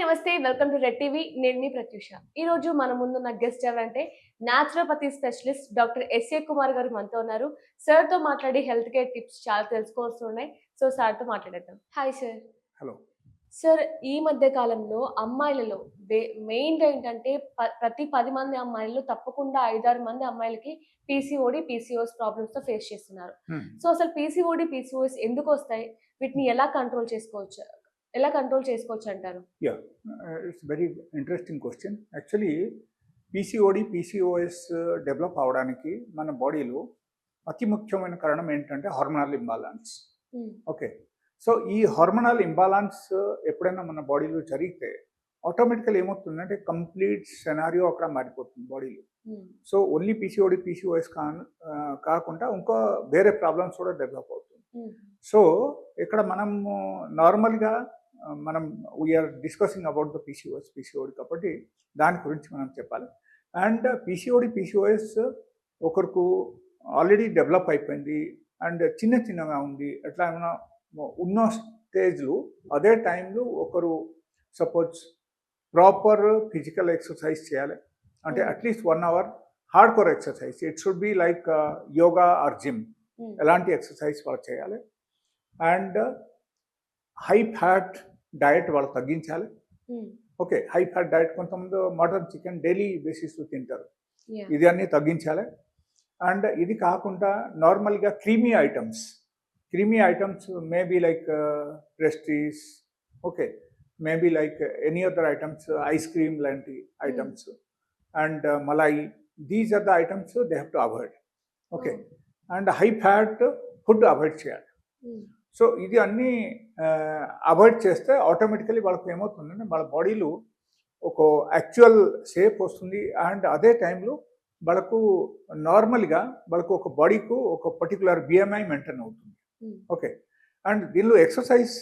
నమస్తే welcome to red TV. నేను మీ ప్రత్యూష. ఈ రోజు మన ముందున్న గెస్ట్ ఎవరంటే naturopathy specialist doctor SA Kumar గారు మనతో ఉన్నారు. సార్తో మాట్లాడి హెల్త్ కేర్ టిప్స్ చాలా తెలుసుకోవాల్సి ఉన్నాయి. సో సార్తో మాట్లాడేద్దాం. హాయ్ సార్ హలో సార్ ఈ మధ్య కాలంలో అమ్మాయిలలో మెయిన్ ఏంటంటే ప్రతి పది మంది అమ్మాయిలు తప్పకుండా ఐదారు మంది అమ్మాయిలకి పీసీఓడి పీసీఓఎస్ ప్రాబ్లమ్స్తో ఫేస్ చేస్తున్నారు. సో అసలు పీసీఓడి పీసీఓఎస్ ఎందుకు వస్తాయి? వీటిని ఎలా కంట్రోల్ చేసుకోవచ్చు? ఎలా కంట్రోల్ చేసుకోవచ్చు అంటారు it's very interesting question actually PCOD PCOS develop అవడానికి మన బాడీలో అతి ముఖ్యమైన కారణం ఏంటంటే హార్మోనల్ ఇంబాలాన్స్ ఓకే సో ఈ హార్మోనల్ ఇంబాలాన్స్ ఎప్పుడైనా మన బాడీలో జరిగితే ఆటోమేటికల్ ఏమవుతుందంటే కంప్లీట్ సెనారియో అక్కడ మారిపోతుంది బాడీలో సో ఓన్లీ పీసీఓడి పీసీఓఎస్ కా ఆ, కాకుండా ఇంకో వేరే ప్రాబ్లమ్స్ కూడా డెవలప్ అవుతుంది. సో ఇక్కడ మనం నార్మల్గా మనం we are discussing about the PCOS PCOD కాబట్టి దాని గురించి మనం చెప్పాలి. అండ్ పీసీఓడి పీసీఓఎస్ ఒకరికి ఆల్రెడీ డెవలప్ అయిపోయింది అండ్ చిన్న చిన్నగా ఉంది. ఎట్లా ఏమైనా ఉన్న స్టేజ్లో అదే టైంలో ఒకరు సపోజ్ ప్రాపర్ ఫిజికల్ ఎక్సర్సైజ్ చేయాలి. అంటే. At least one hour hardcore exercise it should be like yoga or gym ఎలాంటి ఎక్సర్సైజ్ వాళ్ళు చేయాలి. అండ్ హై ఫ్యాట్ డయట్ వాళ్ళు తగ్గించాలి. Um, okay high fat diet కొంతమంది మటన్ చికెన్ డైలీ బేసిస్లో తింటారు. ఇది అన్నీ తగ్గించాలి. అండ్ ఇది కాకుండా నార్మల్గా creamy items. Creamy items maybe like pastries okay maybe like any other items ice cream లాంటి items. And malai these are the items they have to avoid. Okay and high fat food avoid చేయాలి. So ఇది అన్నీ avoid చేస్తే automatically వాళ్ళకి ఏమవుతుందంటే వాళ్ళ బాడీలో ఒక యాక్చువల్ షేప్ వస్తుంది. అండ్ అదే టైంలో వాళ్ళకు నార్మల్గా వాళ్ళకు ఒక బాడీకు ఒక పర్టికులర్ బిఎంఐ మెయింటైన్ అవుతుంది. Um, okay. అండ్ దీనిలో exercise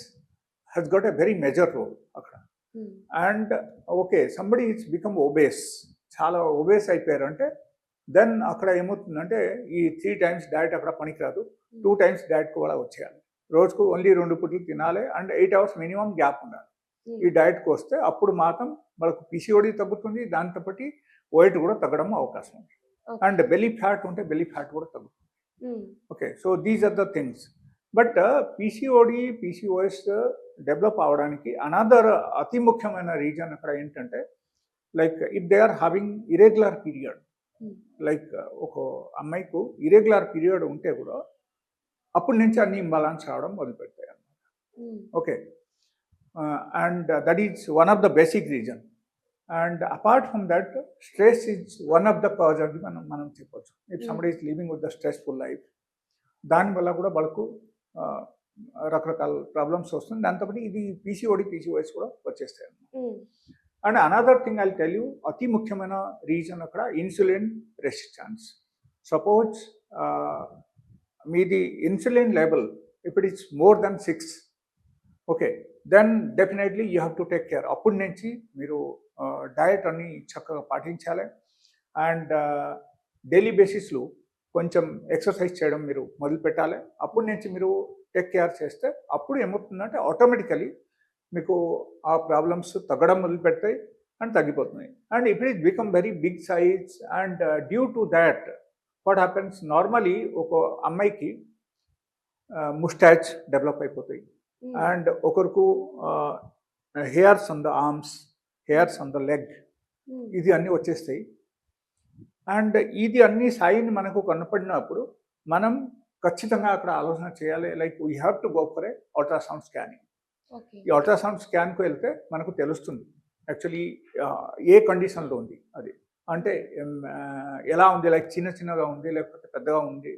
has got a very major role అక్కడ. ఉమ్, and okay somebody it's become obese చాలా ఒబేస్ అయిపోయారు అంటే దెన్ అక్కడ ఏమవుతుందంటే ఈ త్రీ టైమ్స్ డయట్ అక్కడ పనికిరాదు. టూ టైమ్స్ డయట్ కూడా వచ్చేయాలి. రోజుకు ఓన్లీ రెండు పుట్లు తినాలి and eight hours minimum gap ఉండాలి. ఉమ్, ఈ డయట్కి వస్తే అప్పుడు మాత్రం మనకు పిసిఓడి తగ్గుతుంది దాంతో పాటు వెయిట్ కూడా తగ్గడం అవకాశం ఉంది. అండ్ బెలీ ఫ్యాట్ ఉంటే బెలీ ఫ్యాట్ కూడా తగ్గుతుంది. Okay so these are the things but PCOD PCOS develop అవడానికి అనదర్ అతి ముఖ్యమైన రీజన్ అక్కడ ఏంటంటే like if they are having irregular period Hmm. Like ఒక అమ్మాయికు ఇరెగ్యులర్ పీరియడ్ ఉంటే కూడా అప్పటి నుంచి అన్ని ఇంబాలన్స్ రావడం మొదలు పెడతాయి అన్నమాట. ఉమ్, okay. And that is one of the basic reason. And apart from that stress is one of the cause అని మనం మనం చెప్పొచ్చు. If. Somebody is living with the stressful life దానివల్ల కూడా వాళ్ళకు రకరకాల ప్రాబ్లమ్స్ వస్తుంది. దాంతోపాటు ఇది పీసీఓడి పీసీఓఎస్ కూడా వచ్చేస్తాయి ఉమ్, and another thing I tell you అతి ముఖ్యమైన రీజన్ అక్కడ ఇన్సులిన్ రెసిస్టెన్స్ సపోజ్ మీది insulin level if it is more than six okay then definitely you have to take care అప్పటి నుంచి మీరు డయట్ అన్ని చక్కగా పాటించాలి. అండ్ డైలీ బేసిస్లో కొంచెం ఎక్సర్సైజ్ చేయడం మీరు మొదలు పెట్టాలి. అప్పటి నుంచి మీరు టేక్ కేర్ చేస్తే అప్పుడు ఏమవుతుందంటే ఆటోమేటికలీ మీకు ఆ ప్రాబ్లమ్స్ తగ్గడం మొదలు పెడతాయి and తగ్గిపోతున్నాయి. And if it become very big size and due to that what happens normally ఒక అమ్మాయికి ముస్టాచ్ డెవలప్ అయిపోతాయి. ఉమ్, అండ్ ఒకరికి hairs on the arms hairs on the leg um, ఇది అన్నీ వచ్చేస్తాయి. అండ్ ఇది అన్ని సాయిని మనకు కనపడినప్పుడు మనం ఖచ్చితంగా అక్కడ ఆలోచన చేయాలి. Like we have to go for a ultrasound scanning. ఈ అల్ట్రాసౌండ్ స్కాన్కి వెళ్తే మనకు తెలుస్తుంది. యాక్చువల్లీ ఏ కండిషన్లో ఉంది అది. అంటే ఎలా ఉంది? లైక్ చిన్న చిన్నగా ఉంది లేకపోతే పెద్దగా ఉంది?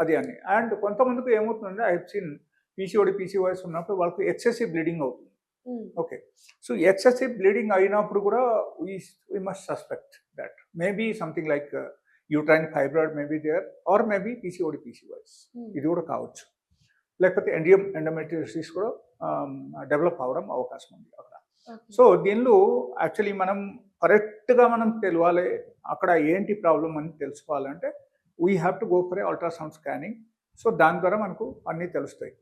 అది అని. అండ్ కొంతమందికి ఏమవుతుందంటే ఐ సీన్ పీసీఓడి పీసీఓఎస్ ఉన్నప్పుడు వాళ్ళకి ఎక్సెసివ్ బ్లీడింగ్ అవుతుంది. ఓకే. సో ఎక్సెసివ్ బ్లీడింగ్ అయినప్పుడు కూడా we we must suspect that. Maybe something like uterine fibroid maybe there are maybe PCOD PCOS ఇది కూడా కావచ్చు. లేకపోతే ఎండియం ఎండోమెట్రియోసిస్ కూడా డెవలప్ అవడం అవకాశం ఉంది అక్కడ. సో దీనిలో యాక్చువల్లీ మనం కరెక్ట్గా మనం తెలియాలి అక్కడ ఏంటి ప్రాబ్లం అని తెలుసుకోవాలంటే we have to go for a ultrasound scanning so దాని ద్వారా మనకు అన్నీ తెలుస్తాయి.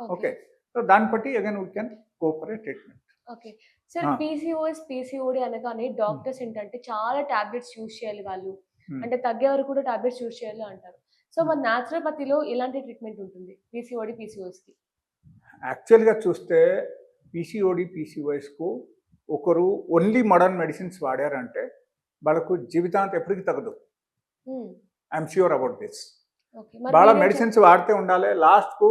ఓకే. సో దాన్ని బట్టి again we can go for a treatment okay. Sir. PCOS PCOD అనగానే డాక్టర్స్ ఏంటంటే చాలా టాబ్లెట్స్ యూజ్ చేయాలి వాళ్ళు. అంటే తగ్గే వరకు కూడా టాబ్లెట్స్ యూజ్ చేయాలి అంటారు. సో మన న్యాచురోపతిలో ఇలాంటి ట్రీట్మెంట్ ఉంటుంది? పీసీఓడి పీసీఓఎస్కి? యాక్చువల్గా చూస్తే పీసీఓడి పీసీఓఎస్కు ఒకరు ఓన్లీ మోడర్న్ మెడిసిన్స్ వాడారంటే వాళ్ళకు జీవితాంతం ఎప్పటికీ తగ్గదు ఐఎమ్ ష్యూర్ అబౌట్ దిస్ వాళ్ళ మెడిసిన్స్ వాడితే ఉండాలి లాస్ట్కు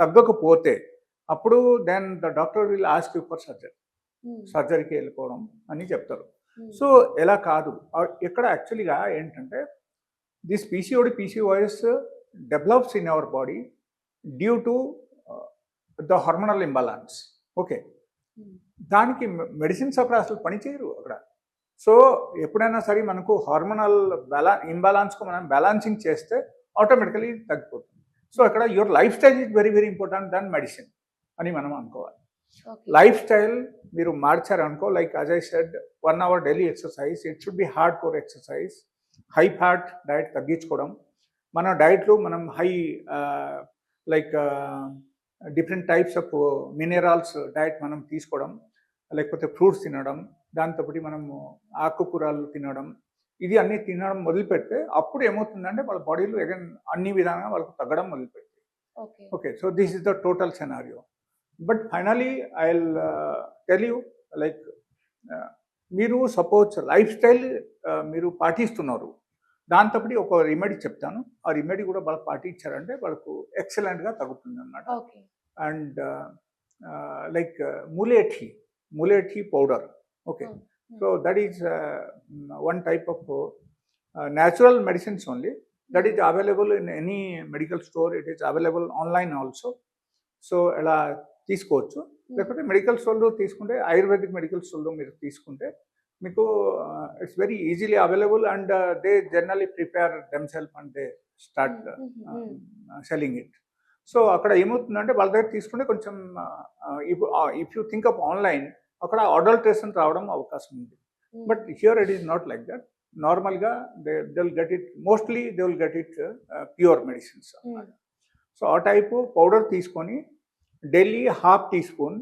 తగ్గకపోతే అప్పుడు then the doctor will ask you for surgery సర్జరీకి వెళ్ళిపోవడం అని చెప్తారు. సో ఎలా కాదు ఇక్కడ యాక్చువల్గా ఏంటంటే this PCOD PCOS develops in our body due to the hormonal imbalance okay దానికి మెడిసిన్స్ అక్కడ అసలు పనిచేయరు అక్కడ. సో ఎప్పుడైనా సరే మనకు హార్మోనల్ బ్యాలా ఇంబాలాన్స్కు మనం బ్యాలాన్సింగ్ చేస్తే ఆటోమేటికలీ తగ్గిపోతుంది. సో అక్కడ your lifestyle is very very important than medicine అని మనం అనుకోవాలి. లైఫ్ స్టైల్ మీరు మార్చారనుకో like as I said one our daily exercise it should be hardcore exercise high fat diet తగ్గించుకోవడం. మన డైట్లో మనం high like different types of minerals diet మనం తీసుకోవడం. లేకపోతే ఫ్రూట్స్ తినడం దాంతోపాటు మనము ఆకుకూరలు తినడం ఇది అన్ని తినడం మొదలుపెడితే అప్పుడు ఏమవుతుందంటే వాళ్ళ బాడీలో అగైన్ అన్ని విధాలుగా వాళ్ళకు తగ్గడం మొదలుపెడతాయి. Okay. So this is the total scenario. But finally I tell you like uh, మీరు సపోజ్ లైఫ్ స్టైల్ మీరు పాటిస్తున్నారు. దాంతోపాటు ఒక రెమెడీ చెప్తాను. ఆ రెమెడీ కూడా వాళ్ళకి పాటించారంటే వాళ్ళకు ఎక్సలెంట్గా తగ్గుతుంది అనమాట okay. And like mulethi mulethi powder. Okay. So that is one type of natural medicines only. That is available in any medical store. It is available online also. So ఇలా తీసుకోవచ్చు. లేకపోతే మెడికల్ స్టోర్లో తీసుకుంటే ఆయుర్వేదిక్ మెడికల్ స్టోర్లో మీరు తీసుకుంటే మీకు it's very easily available and they generally prepare themselves and they start selling it. So అక్కడ ఏమవుతుందంటే వాళ్ళ దగ్గర తీసుకుంటే కొంచెం if you think of online అక్కడ అడల్ట్రేషన్ రావడం అవకాశం ఉంది. But here it is not like that నార్మల్గా they they will get it mostly they will get it pure medicines so ఆ టైపు పౌడర్ తీసుకొని daily half teaspoon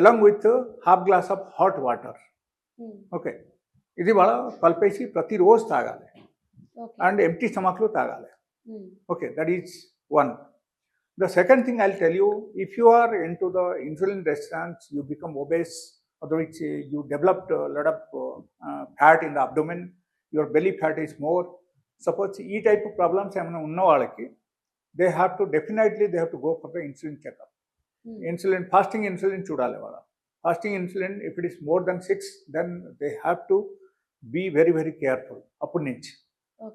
along with half glass of hot water okay ఇది వాళ్ళ కలిపేసి ప్రతిరోజు తాగాలి. And empty స్టమక్లో తాగాలి. Okay that is one. the second thing i'll tell you if you are into the insulin resistance you become obese or which uh, you developed a lot of uh, uh, fat in the abdomen your belly fat is more suppose ఈ type problems ఏమైనా ఉన్న వాళ్ళకి they have to definitely they have to go for the insulin checkup insulin fasting insulin చూడాలి వాళ్ళ fasting insulin if it is more than six then they have to be very very careful అప్పటి నుంచి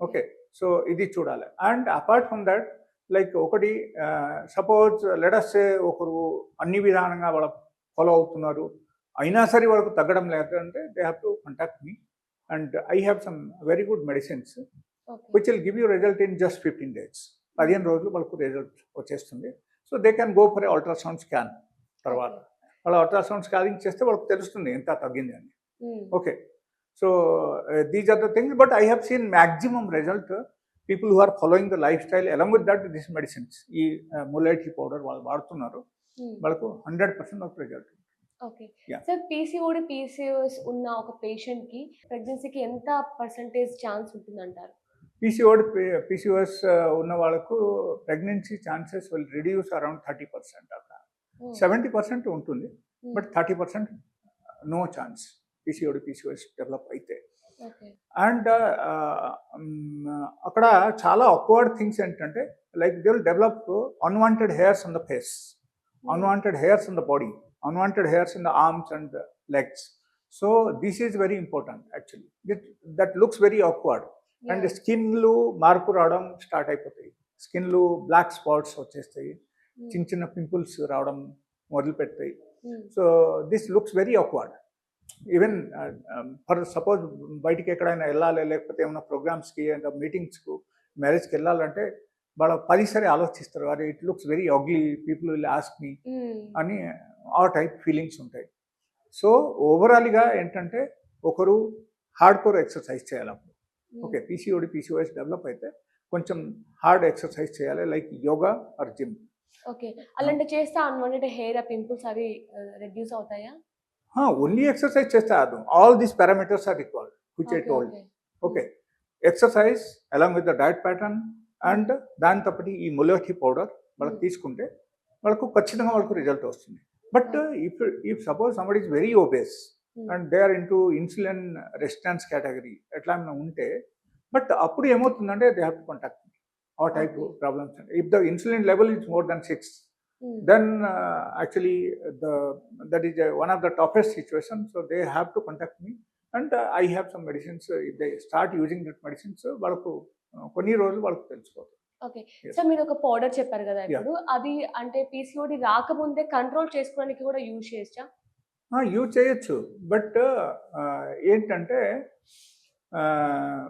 okay so ఇది చూడాలి and apart from that like ఒకటి suppose let's ఒకరు అన్ని విధానంగా వాళ్ళ ఫాలో అవుతున్నారు. అయినా సరే వాళ్ళకు తగ్గడం లేదంటే they have to contact me. And I have some very good medicines which will give you result in just fifteen days. పదిహేను రోజులు వాళ్ళకు రిజల్ట్ వచ్చేస్తుంది. So they can go for ultrasound scan తర్వాత. వాళ్ళ అల్ట్రాసౌండ్ స్కానింగ్ చేస్తే వాళ్ళకి తెలుస్తుంది ఎంత తగ్గింది అని. Okay. So these are the things but I have seen maximum result people who are following the lifestyle along with that this medicines ఈ mulethi powder వాళ్ళు వాడుతున్నారు. వాళ్ళకు hundred percent of result okay. Sir PCOD PCOS ఉన్న ఒక పేషెంట్కి ప్రెగ్నెన్సీకి ఎంత percentage chance ఉంటుందంటారు? పీసీఓడి పీసీఓఎస్ ఉన్న వాళ్ళకు pregnancy chances will reduce around thirty percent అక్కడ సెవెంటీ పర్సెంట్ ఉంటుంది but thirty percent no chance PCOD PCOS develop అయితే. అండ్ అక్కడ చాలా అక్వర్డ్ థింగ్స్ ఏంటంటే like they will develop unwanted hairs on the face unwanted hairs on the body, unwanted hairs in the arms and the legs. So this is very important actually. That, that looks very awkward. And స్కిన్లు మార్పు రావడం start అయిపోతాయి. స్కిన్లు black spots వచ్చేస్తాయి. చిన్న చిన్న pimples రావడం మొదలు పెడతాయి so this looks very awkward even for suppose బయటికి ఎక్కడైనా వెళ్ళాలి లేకపోతే ఏమైనా ప్రోగ్రామ్స్కి మీటింగ్స్కు మ్యారేజ్కి వెళ్ళాలంటే వాళ్ళ పదిసారి ఆలోచిస్తారు. అరే it looks very ugly people will ask me అని ఆ టైప్ ఫీలింగ్స్ ఉంటాయి. సో ఓవరాల్గా ఏంటంటే ఒకరు హార్డ్ కోర్ ఎక్సర్సైజ్ చేయాలి అప్పుడు. ఓకే పీసీఓడి పీసీఓఎస్ డెవలప్ అయితే కొంచెం హార్డ్ ఎక్సర్సైజ్ చేయాలి like yoga or gym. Okay. అలాంటి చేస్తే అన్వాంటెడ్ హెయిర్ పింపుల్స్ అవి రెడ్యూస్ అవుతాయా? ఓన్లీ ఎక్సర్సైజ్ చేస్తే కాదు all these parameters are required which I told. Okay exercise along with the diet pattern and దాంతో పాటు ఈ ములోటి పౌడర్ వాళ్ళకి Hmm. తీసుకుంటే వాళ్ళకు ఖచ్చితంగా వాళ్ళకు రిజల్ట్ వస్తుంది but if if suppose somebody is very obese. And they are into insulin resistance category ఎట్లా ఏమైనా ఉంటే బట్ అప్పుడు ఏమవుతుందంటే దే హ్యావ్ టు కాంటాక్ట్ ఆ type. Problems if the insulin level is more than six. Then uh, actually the that is uh, one of the toughest situations so they have to contact me and uh, i have some medicines uh, if they start using that medicines uh, వాళ్ళకు uh, కొన్ని రోజులు వాళ్ళకు తెలిసిపోతుంది okay. So మీరు ఒక powder చెప్పారు కదా ఇప్పుడు అది అంటే పీసీఓడి రాకముందే కంట్రోల్ చేసుకోవడానికి కూడా యూజ్ చేయొచ్చా యూజ్ చేయొచ్చు బట్ ఏంటంటే uh,